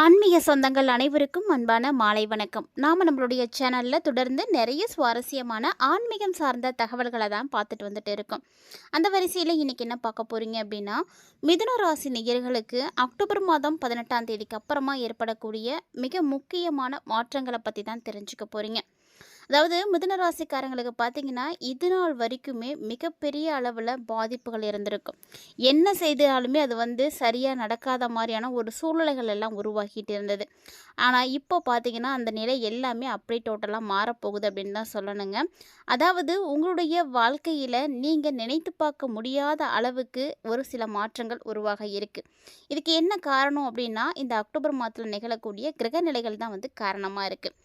ஆன்மீக சொந்தங்கள் அனைவருக்கும் அன்பான மாலை வணக்கம். நாம் நம்மளுடைய சேனலில் தொடர்ந்து நிறைய சுவாரஸ்யமான ஆன்மீகம் சார்ந்த தகவல்களை தான் பார்த்துட்டு வந்துட்டு இருக்கோம். அந்த வரிசையில் இன்றைக்கி என்ன பார்க்க போகிறீங்க அப்படின்னா மிதுன ராசி நிகர்களுக்கு அக்டோபர் மாதம் பதினெட்டாம் தேதிக்கு அப்புறமா ஏற்படக்கூடிய மிக முக்கியமான மாற்றங்களை பற்றி தான் தெரிஞ்சுக்க போகிறீங்க அதாவது மிதனராசிக்காரங்களுக்கு பார்த்தீங்கன்னா இது நாள் வரைக்குமே மிகப்பெரிய அளவில் பாதிப்புகள் இருந்திருக்கும். என்ன செய்தாலுமே அது வந்து சரியாக நடக்காத மாதிரியான ஒரு சூழ்நிலைகள் எல்லாம் உருவாகிட்டு இருந்தது. ஆனால் இப்போ பார்த்தீங்கன்னா அந்த நிலை எல்லாமே அப்படியே டோட்டலாக மாறப்போகுது அப்படின்னு தான் சொல்லணுங்க. அதாவது உங்களுடைய வாழ்க்கையில் நீங்கள் நினைத்து பார்க்க முடியாத அளவுக்கு ஒரு சில மாற்றங்கள் உருவாக இருக்குது இதுக்கு என்ன காரணம் அப்படின்னா இந்த அக்டோபர் மாதத்தில் நிகழக்கூடிய கிரக நிலைகள் தான் வந்து காரணமாக இருக்குது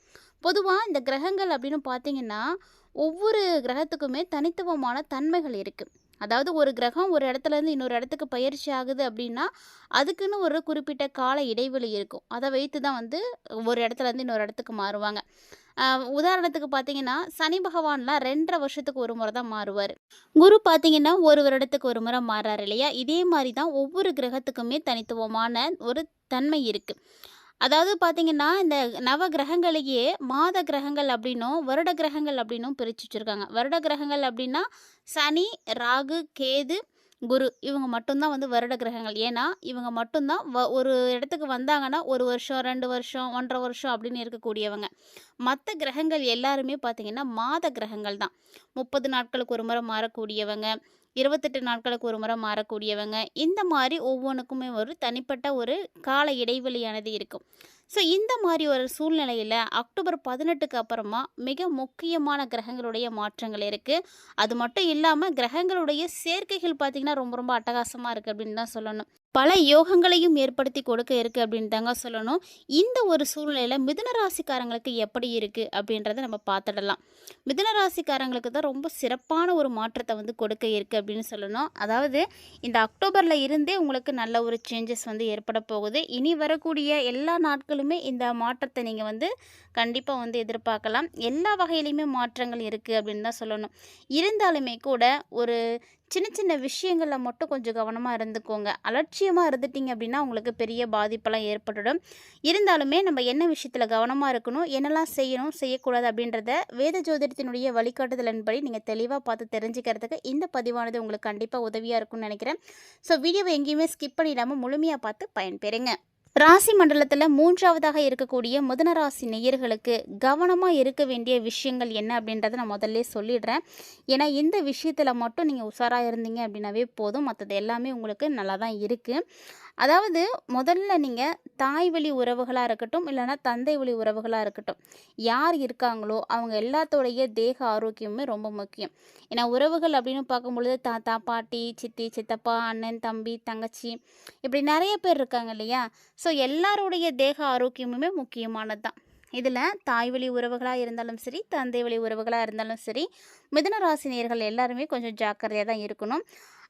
பொதுவாக இந்த கிரகங்கள் அப்படின்னு பார்த்தீங்கன்னா ஒவ்வொரு கிரகத்துக்குமே தனித்துவமான தன்மைகள் இருக்குது அதாவது ஒரு கிரகம் ஒரு இடத்துலேருந்து இன்னொரு இடத்துக்கு பயிற்சி ஆகுது அப்படின்னா அதுக்குன்னு ஒரு குறிப்பிட்ட கால இடைவெளி இருக்கும். அதை வைத்து தான் வந்து ஒரு இடத்துலேருந்து இன்னொரு இடத்துக்கு மாறுவாங்க. உதாரணத்துக்கு பார்த்தீங்கன்னா சனி பகவான்லாம் ரெண்டரை வருஷத்துக்கு ஒரு முறை தான் மாறுவார். குரு பார்த்தீங்கன்னா ஒரு வருடத்துக்கு ஒரு முறை மாறுறாரு இல்லையா? இதே மாதிரி தான் ஒவ்வொரு கிரகத்துக்குமே தனித்துவமான ஒரு தன்மை இருக்குது அதாவது பார்த்தீங்கன்னா இந்த நவ கிரகங்களையே மாத கிரகங்கள் அப்படின்னும் வருட கிரகங்கள் அப்படின்னும் பிரித்து வச்சுருக்காங்க. வருட கிரகங்கள் அப்படின்னா சனி ராகு கேது குரு இவங்க மட்டும்தான் வந்து வருட கிரகங்கள். ஏன்னா இவங்க மட்டும்தான் வ ஒரு இடத்துக்கு வந்தாங்கன்னா ஒரு வருஷம் ரெண்டு வருஷம் ஒன்றரை வருஷம் அப்படின்னு இருக்கக்கூடியவங்க. மற்ற கிரகங்கள் எல்லாருமே பார்த்திங்கன்னா மாத கிரகங்கள் தான். முப்பது நாட்களுக்கு ஒரு முறை மாறக்கூடியவங்க. இருபத்தெட்டு நாட்களுக்கு ஒரு முறை மாறக்கூடியவங்க. இந்த மாதிரி ஒவ்வொன்றுக்குமே ஒரு தனிப்பட்ட ஒரு கால இடைவெளியானது இருக்கும். ஸோ இந்த மாதிரி ஒரு சூழ்நிலையில் அக்டோபர் பதினெட்டுக்கு அப்புறமா மிக முக்கியமான கிரகங்களுடைய மாற்றங்கள் இருக்குது அது மட்டும் இல்லாமல் கிரகங்களுடைய சேர்க்கைகள் பார்த்திங்கன்னா ரொம்ப ரொம்ப அட்டகாசமாக இருக்குது அப்படின்னு தான் சொல்லணும். பல யோகங்களையும் ஏற்படுத்தி கொடுக்க இருக்குது அப்படின்னு தாங்க சொல்லணும். இந்த ஒரு சூழ்நிலையில் மிதுன ராசிக்காரங்களுக்கு எப்படி இருக்குது அப்படின்றத நம்ம பார்த்துடலாம். மிதுன ராசிக்காரங்களுக்கு தான் ரொம்ப சிறப்பான ஒரு மாற்றத்தை வந்து கொடுக்க இருக்குது அப்படின்னு சொல்லணும். அதாவது இந்த அக்டோபரில் இருந்தே உங்களுக்கு நல்ல ஒரு சேஞ்சஸ் வந்து ஏற்பட போகுது. இனி வரக்கூடிய எல்லா நாட்களுமே இந்த மாற்றத்தை நீங்கள் வந்து கண்டிப்பாக வந்து எதிர்பார்க்கலாம். எல்லா வகையிலையுமே மாற்றங்கள் இருக்குது அப்படின்னு தான் சொல்லணும். இருந்தாலுமே கூட ஒரு சின்ன சின்ன விஷயங்களில் மட்டும் கொஞ்சம் கவனமாக இருந்துக்கோங்க. அலட்சியமாக இருந்துட்டீங்க அப்படின்னா உங்களுக்கு பெரிய பாதிப்பெல்லாம் ஏற்பட்டுடும். இருந்தாலுமே நம்ம என்ன விஷயத்தில் கவனமாக இருக்கணும் என்னெல்லாம் செய்யணும் செய்யக்கூடாது அப்படின்றத வேத ஜோதிடத்தினுடைய வழிகாட்டுதலின்படி நீங்கள் தெளிவாக பார்த்து தெரிஞ்சுக்கிறதுக்கு இந்த பதிவானது உங்களுக்கு கண்டிப்பாக உதவியாக இருக்கும்னு நினைக்கிறேன். ஸோ வீடியோவை எங்கேயுமே ஸ்கிப் பண்ணிடாமல் முழுமையாக பார்த்து பயன்பெறுங்க. ராசி மண்டலத்தில் மூன்றாவதாக இருக்கக்கூடிய முதன ராசி நேயர்களுக்கு கவனமாக இருக்க வேண்டிய விஷயங்கள் என்ன அப்படின்றத நான் முதல்ல சொல்லிடுறேன். ஏன்னா இந்த விஷயத்தில் மட்டும் நீங்கள் உஷாராக இருந்தீங்க அப்படின்னாவே போதும். மற்றது எல்லாமே உங்களுக்கு நல்லா தான் இருக்குது அதாவது முதல்ல நீங்கள் தாய் வழி உறவுகளாக இருக்கட்டும் இல்லைன்னா தந்தை வழி உறவுகளாக இருக்கட்டும் யார் இருக்காங்களோ அவங்க எல்லாத்தோடைய தேக ஆரோக்கியமுமே ரொம்ப முக்கியம். ஏன்னா உறவுகள் அப்படின்னு பார்க்கும்பொழுது தாத்தா பாட்டி சித்தி சித்தப்பா அண்ணன் தம்பி தங்கச்சி இப்படி நிறைய பேர் இருக்காங்க இல்லையா? ஸோ எல்லாருடைய தேக ஆரோக்கியமுமே முக்கியமானது தான் இதில் தாய் வழி உறவுகளாக இருந்தாலும் சரி தந்தை வழி உறவுகளாக இருந்தாலும் சரி மிதன ராசினியர்கள் எல்லாருமே கொஞ்சம் ஜாக்கிரதையாக தான் இருக்கணும்.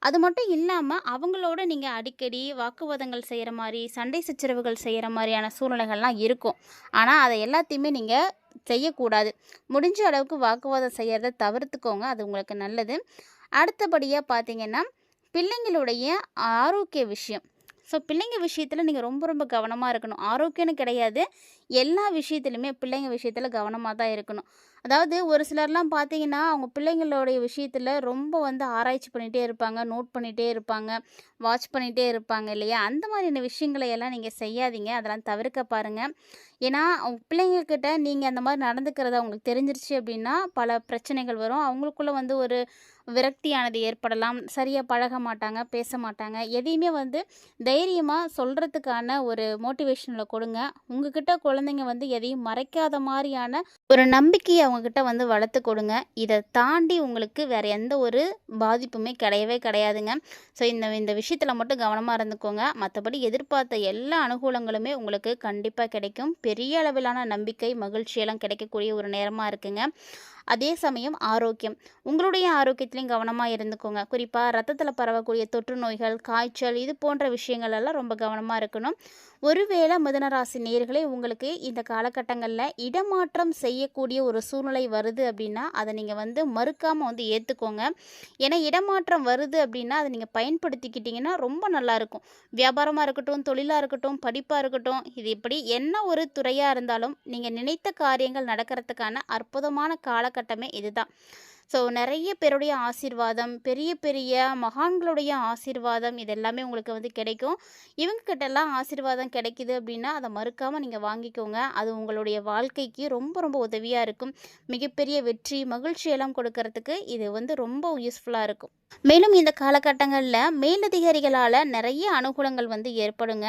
அது மட்டும் இல்லாமல் அவங்களோட நீங்கள் அடிக்கடி வாக்குவாதங்கள் செய்கிற மாதிரி சண்டை சச்சரவுகள் செய்கிற மாதிரியான சூழ்நிலைகள்லாம் இருக்கும். ஆனால் அதை எல்லாத்தையுமே நீங்கள் செய்யக்கூடாது. முடிஞ்ச அளவுக்கு வாக்குவாதம் செய்கிறத தவிர்த்துக்கோங்க. அது உங்களுக்கு நல்லது. அடுத்தபடியாக பார்த்தீங்கன்னா பிள்ளைங்களுடைய ஆரோக்கிய விஷயம். ஸோ பிள்ளைங்க விஷயத்தில் நீங்கள் ரொம்ப ரொம்ப கவனமாக இருக்கணும். ஆரோக்கியம்னு கிடையாது. எல்லா விஷயத்துலையுமே பிள்ளைங்க விஷயத்தில் கவனமாக தான் இருக்கணும். அதாவது ஒரு சிலர்லாம் பார்த்தீங்கன்னா அவங்க பிள்ளைங்களுடைய விஷயத்தில் ரொம்ப வந்து ஆராய்ச்சி பண்ணிகிட்டே இருப்பாங்க நோட் பண்ணிகிட்டே இருப்பாங்க வாட்ச் பண்ணிகிட்டே இருப்பாங்க இல்லையா? அந்த மாதிரியான விஷயங்களை எல்லாம் நீங்கள் செய்யாதீங்க. அதெல்லாம் தவிர்க்க பாருங்கள் ஏன்னா அவங்க பிள்ளைங்கக்கிட்ட நீங்கள் அந்த மாதிரி நடந்துக்கிறத அவங்களுக்கு தெரிஞ்சிருச்சு அப்படின்னா பல பிரச்சனைகள் வரும். அவங்களுக்குள்ளே வந்து ஒரு விரக்தியானது ஏற்படலாம். சரியாக பழக மாட்டாங்க பேச மாட்டாங்க. எதையுமே வந்து தைரியமாக சொல்கிறதுக்கான ஒரு மோட்டிவேஷனில் கொடுங்க. உங்ககிட்ட குழந்தைங்க வந்து எதையும் மறைக்காத மாதிரியான ஒரு நம்பிக்கையை அவங்கக்கிட்ட வந்து வளர்த்து கொடுங்க. இதை தாண்டி உங்களுக்கு வேறு எந்த ஒரு பாதிப்புமே கிடையவே கிடையாதுங்க. ஸோ இந்த இந்த விஷயத்தில் மட்டும் கவனமாக இருந்துக்கோங்க. மற்றபடி எதிர்பார்த்த எல்லா அனுகூலங்களுமே உங்களுக்கு கண்டிப்பாக கிடைக்கும். பெரிய அளவிலான நம்பிக்கை மகிழ்ச்சியெல்லாம் கிடைக்கக்கூடிய ஒரு நேரமாக இருக்குங்க. அதே சமயம் ஆரோக்கியம். உங்களுடைய ஆரோக்கியத்திலையும் கவனமாக இருந்துக்கோங்க. குறிப்பாக ரத்தத்தில் பரவக்கூடிய தொற்று நோய்கள் காய்ச்சல் இது போன்ற விஷயங்கள் எல்லாம் ரொம்ப கவனமாக இருக்கணும். ஒருவேளை மிதனராசி நேர்களே உங்களுக்கு இந்த காலகட்டங்களில் இடமாற்றம் செய்யக்கூடிய ஒரு சூழ்நிலை வருது அப்படின்னா அதை நீங்கள் வந்து மறுக்காமல் வந்து ஏற்றுக்கோங்க ஏன்னா இடமாற்றம் வருது அப்படின்னா அதை நீங்கள் பயன்படுத்திக்கிட்டிங்கன்னா ரொம்ப நல்லாயிருக்கும் வியாபாரமாக இருக்கட்டும் தொழிலாக இருக்கட்டும் படிப்பாக இருக்கட்டும் இது இப்படி என்ன ஒரு துறையாக இருந்தாலும் நீங்கள் நினைத்த காரியங்கள் நடக்கிறதுக்கான அற்புதமான கால காலகட்டமே இதுதான். ஸோ நிறைய பேருடைய ஆசீர்வாதம் பெரிய பெரிய மகான்களுடைய ஆசீர்வாதம் இது எல்லாமே உங்களுக்கு வந்து கிடைக்கும். இவங்கக்கிட்டலாம் ஆசீர்வாதம் கிடைக்குது அப்படின்னா அதை மறுக்காமல் நீங்கள் வாங்கிக்கோங்க. அது உங்களுடைய வாழ்க்கைக்கு ரொம்ப ரொம்ப உதவியாக இருக்கும். மிகப்பெரிய வெற்றி மகிழ்ச்சி எல்லாம் கொடுக்கறதுக்கு இது வந்து ரொம்ப யூஸ்ஃபுல்லாக இருக்கும். மேலும் இந்த காலகட்டங்களில் மேலதிகாரிகளால் நிறைய அனுகூலங்கள் வந்து ஏற்படுங்க.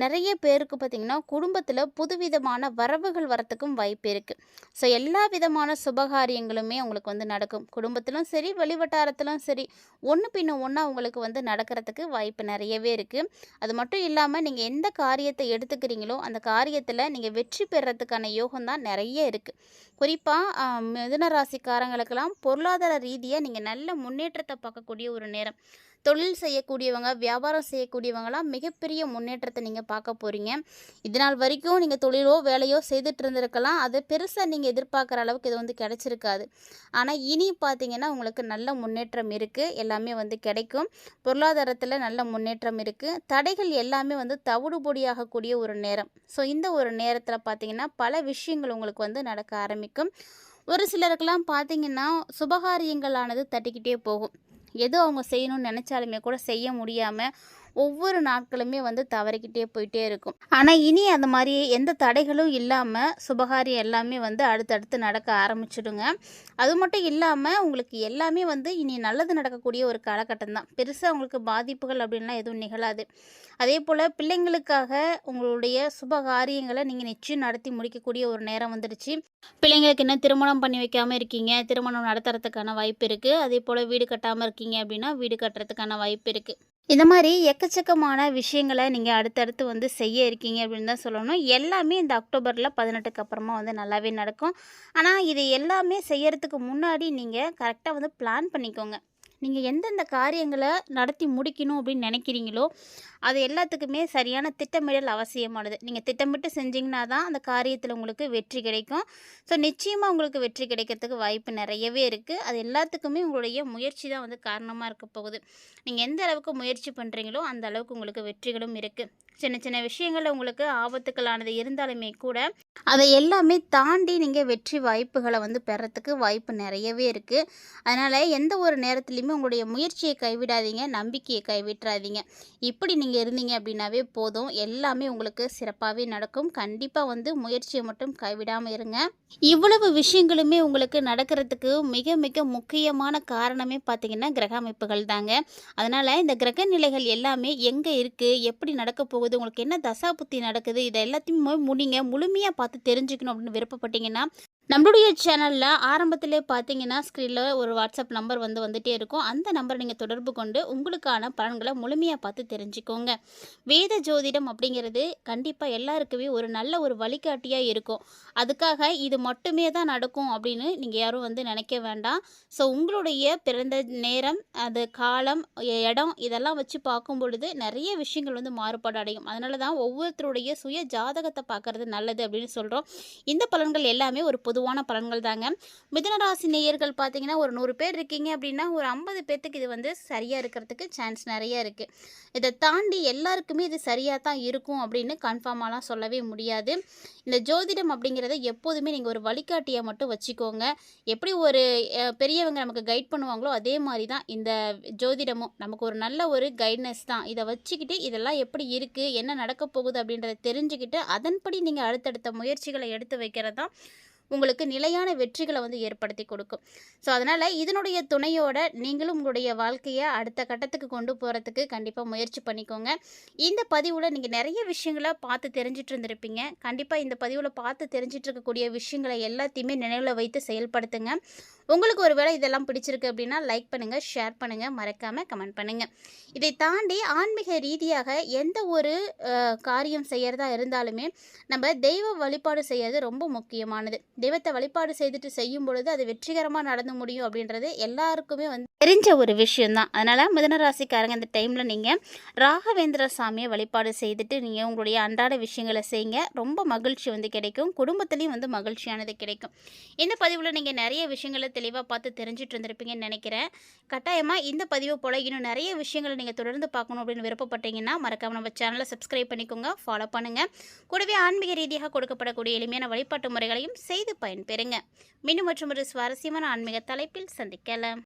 நிறைய பேருக்கு பார்த்திங்கன்னா குடும்பத்தில் புதுவிதமான வரவுகள் வரத்துக்கும் வாய்ப்பு இருக்குது ஸோ எல்லா விதமான சுபகாரியங்களுமே உங்களுக்கு வந்து நடக்கும். குடும்பத்திலும் சரி வெளிவட்டாரத்திலும் சரி ஒன்று பின்ன ஒன்றா உங்களுக்கு வந்து நடக்கிறதுக்கு வாய்ப்பு நிறையவே இருக்குது அது மட்டும் இல்லாமல் நீங்கள் எந்த காரியத்தை எடுத்துக்கிறீங்களோ அந்த காரியத்தில் நீங்கள் வெற்றி பெறத்துக்கான யோகம் தான் நிறைய இருக்குது குறிப்பாக மிதுன ராசிக்காரங்களுக்கெல்லாம் பொருளாதார ரீதியாக நீங்கள் நல்ல முன்னேற்றத்தை பார்க்கக்கூடிய ஒரு நேரம். தொழில் செய்யக்கூடியவங்க வியாபாரம் செய்யக்கூடியவங்களாம் மிகப்பெரிய முன்னேற்றத்தை நீங்கள் பார்க்க போகிறீங்க இதனால் வரைக்கும் நீங்கள் தொழிலோ வேலையோ செய்துட்டு இருந்திருக்கலாம் அது பெருசாக நீங்கள் எதிர்பார்க்குற அளவுக்கு இது வந்து கிடைச்சிருக்காது. ஆனால் இனி பார்த்தீங்கன்னா உங்களுக்கு நல்ல முன்னேற்றம் இருக்குது எல்லாமே வந்து கிடைக்கும். பொருளாதாரத்தில் நல்ல முன்னேற்றம் இருக்குது தடைகள் எல்லாமே வந்து தவிடுபொடியாகக்கூடிய ஒரு நேரம். ஸோ இந்த ஒரு நேரத்தில் பார்த்தீங்கன்னா பல விஷயங்கள் உங்களுக்கு வந்து நடக்க ஆரம்பிக்கும். ஒரு சிலருக்கெல்லாம் பார்த்தீங்கன்னா சுபகாரியங்களானது தட்டிக்கிட்டே போகும். எது அவங்க செய்யணும்னு நினச்சாலுமே கூட செய்ய முடியாமல் ஒவ்வொரு நாட்களுமே வந்து தவறிக்கிட்டே போயிட்டே இருக்கும். ஆனால் இனி அந்த மாதிரி எந்த தடைகளும் இல்லாமல் சுபகாரியம் எல்லாமே வந்து அடுத்தடுத்து நடக்க ஆரம்பிச்சிடுங்க. அது மட்டும் இல்லாமல் உங்களுக்கு எல்லாமே வந்து இனி நல்லது நடக்கக்கூடிய ஒரு காலகட்டம் தான். பெருசாக உங்களுக்கு பாதிப்புகள் அப்படின்லாம் எதுவும் நிகழாது. அதே போல் பிள்ளைங்களுக்காக உங்களுடைய சுபகாரியங்களை நீங்கள் நிச்சயம் நடத்தி முடிக்கக்கூடிய ஒரு நேரம் வந்துடுச்சு. பிள்ளைங்களுக்கு இன்னும் திருமணம் பண்ணி வைக்காமல் இருக்கீங்க? திருமணம் நடத்துறதுக்கான வாய்ப்பு இருக்குது அதே போல் வீடு கட்டாமல் இருக்கீங்க அப்படின்னா வீடு கட்டுறதுக்கான வாய்ப்பு இருக்குது இந்த மாதிரி எக்கச்சக்கமான விஷயங்களை நீங்கள் அடுத்தடுத்து வந்து செய்ய இருக்கீங்க அப்படின்னு தான் சொல்லணும். எல்லாமே இந்த அக்டோபரில் பதினெட்டுக்கு அப்புறமா வந்து நல்லாவே நடக்கும். ஆனால் இது எல்லாமே செய்யறதுக்கு முன்னாடி நீங்கள் கரெக்டாக வந்து பிளான் பண்ணிக்கோங்க. நீங்கள் எந்தெந்த காரியங்களை நடத்தி முடிக்கணும் அப்படின்னு நினைக்கிறீங்களோ அது எல்லாத்துக்குமே சரியான திட்டமிடல் அவசியமானது. நீங்கள் திட்டமிட்டு செஞ்சிங்கன்னா தான் அந்த காரியத்தில் உங்களுக்கு வெற்றி கிடைக்கும். ஸோ நிச்சயமாக உங்களுக்கு வெற்றி கிடைக்கிறதுக்கு வாய்ப்பு நிறையவே இருக்குது அது எல்லாத்துக்குமே உங்களுடைய முயற்சி தான் வந்து காரணமாக இருக்க போகுது. நீங்கள் எந்த அளவுக்கு முயற்சி பண்ணுறீங்களோ அந்த அளவுக்கு உங்களுக்கு வெற்றிகளும் இருக்குது சின்ன சின்ன விஷயங்களில் உங்களுக்கு ஆபத்துக்களானது இருந்தாலுமே கூட அதை எல்லாமே தாண்டி நீங்கள் வெற்றி வாய்ப்புகளை வந்து பெறத்துக்கு வாய்ப்பு நிறையவே இருக்குது அதனால் எந்த ஒரு நேரத்துலையுமே உங்களுடைய முயற்சியை கைவிடாதீங்க நம்பிக்கையை கைவிட்டுறாதீங்க. இப்படி நீங்கள் இருந்தீங்க அப்படின்னாவே போதும். எல்லாமே உங்களுக்கு சிறப்பாகவே நடக்கும். கண்டிப்பாக வந்து முயற்சியை மட்டும் கைவிடாமல் இருங்க. இவ்வளவு விஷயங்களுமே உங்களுக்கு நடக்கிறதுக்கு மிக மிக முக்கியமான காரணமே பார்த்திங்கன்னா கிரக அமைப்புகள் தாங்க. அதனால் இந்த கிரக நிலைகள் எல்லாமே எங்கே இருக்குது எப்படி நடக்க போகுது? உங்களுக்கு என்ன தசா புத்தி நடக்குது? இதை எல்லாத்தையுமே முடிங்க முழுமையாக பார்த்து தெரிஞ்சுக்கணும் அப்படின்னு விருப்பப்பட்டீங்கன்னா நம்மளுடைய சேனலில் ஆரம்பத்திலே பார்த்தீங்கன்னா ஸ்க்ரீனில் ஒரு வாட்ஸ்அப் நம்பர் வந்து வந்துகிட்டே இருக்கும். அந்த நம்பரை நீங்கள் தொடர்பு கொண்டு உங்களுக்கான பலன்களை முழுமையாக பார்த்து தெரிஞ்சுக்கோங்க. வேத ஜோதிடம் அப்படிங்கிறது கண்டிப்பாக எல்லாருக்குமே ஒரு நல்ல ஒரு வழிகாட்டியாக இருக்கும். அதுக்காக இது மட்டுமே தான் நடக்கும் அப்படின்னு நீங்கள் யாரும் வந்து நினைக்க வேண்டாம். ஸோ உங்களுடைய பிறந்த நேரம் அது காலம் இடம் இதெல்லாம் வச்சு பார்க்கும் பொழுது நிறைய விஷயங்கள் வந்து மாறுபாடு அடையும். அதனால தான் ஒவ்வொருத்தருடைய சுய ஜாதகத்தை பார்க்குறது நல்லது அப்படின்னு சொல்கிறோம் இந்த பலன்கள் எல்லாமே ஒரு பொதுவான பலன்கள் தாங்க. மிதனராசி நேயர்கள் பார்த்தீங்கன்னா ஒரு நூறு பேர் இருக்கீங்க அப்படின்னா ஒரு ஐம்பது பேர்த்துக்கு இது வந்து சரியாக இருக்கிறதுக்கு சான்ஸ் நிறைய இருக்குது இதை தாண்டி எல்லாருக்குமே இது சரியாக தான் இருக்கும் அப்படின்னு கன்ஃபார்மாலாம் சொல்லவே முடியாது. இந்த ஜோதிடம் அப்படிங்கிறத எப்போதுமே நீங்கள் ஒரு வழிகாட்டியை மட்டும் வச்சுக்கோங்க. எப்படி ஒரு பெரியவங்க நமக்கு கைட் பண்ணுவாங்களோ அதே மாதிரி தான் இந்த ஜோதிடமும் நமக்கு ஒரு நல்ல ஒரு கைட்னஸ் தான். இதை வச்சுக்கிட்டு இதெல்லாம் எப்படி இருக்குது என்ன நடக்க போகுது அப்படின்றத தெரிஞ்சுக்கிட்டு அதன்படி நீங்கள் அடுத்தடுத்த முயற்சிகளை எடுத்து வைக்கிறது தான் உங்களுக்கு நிலையான வெற்றிகளை வந்து ஏற்படுத்தி கொடுக்கும். ஸோ அதனால் இதனுடைய துணையோட நீங்களும் உங்களுடைய வாழ்க்கையை அடுத்த கட்டத்துக்கு கொண்டு போகிறதுக்கு கண்டிப்பாக முயற்சி பண்ணிக்கோங்க. இந்த பதிவில் நீங்கள் நிறைய விஷயங்களை பார்த்து தெரிஞ்சிட்டு இருந்திருப்பீங்க. கண்டிப்பாக இந்த பதிவில் பார்த்து தெரிஞ்சிட்டு இருக்கக்கூடிய விஷயங்களை எல்லாத்தையுமே நினைவில் வைத்து செயல்படுத்துங்க. உங்களுக்கு ஒரு வேளை இதெல்லாம் பிடிச்சிருக்கு அப்படின்னா லைக் பண்ணுங்கள் ஷேர் பண்ணுங்கள் மறக்காமல் கமெண்ட் பண்ணுங்கள் இதை தாண்டி ஆன்மீக ரீதியாக எந்த ஒரு காரியம் செய்கிறதா இருந்தாலுமே நம்ம தெய்வ வழிபாடு செய்யறது ரொம்ப முக்கியமானது. தெய்வத்தை வழிபாடு செய்துட்டு செய்யும் பொழுது அது வெற்றிகரமாக நடந்து முடியும் அப்படின்றது எல்லாருக்குமே வந்து தெரிஞ்ச ஒரு விஷயம்தான். அதனால் மிதனராசிக்காரங்க இந்த டைமில் நீங்கள் ராகவேந்திர சாமியை வழிபாடு செய்துட்டு நீங்கள் உங்களுடைய அன்றாட விஷயங்களை செய்யுங்க. ரொம்ப மகிழ்ச்சி வந்து கிடைக்கும். குடும்பத்துலேயும் வந்து மகிழ்ச்சியானது கிடைக்கும். இந்த பதிவில் நீங்கள் நிறைய விஷயங்களை தெளிவாக பார்த்து தெரிஞ்சுட்டு இருந்திருப்பீங்கன்னு நினைக்கிறேன். கட்டாயமாக இந்த பதிவு போல் இன்னும் நிறைய விஷயங்களை நீங்கள் தொடர்ந்து பார்க்கணும் அப்படின்னு விருப்பப்பட்டீங்கன்னா மறக்காமல் நம்ம சேனலை சப்ஸ்கிரைப் பண்ணிக்கோங்க. ஃபாலோ பண்ணுங்கள் கூடவே ஆன்மீக ரீதியாக கொடுக்கப்படக்கூடிய எளிமையான வழிபாட்டு முறைகளையும் செய்து பயன்பெறுங்க. மீண்டும் மற்றும் ஒரு சுவாரஸ்யமான ஆன்மீக தலைப்பில் சந்திக்கலாம்.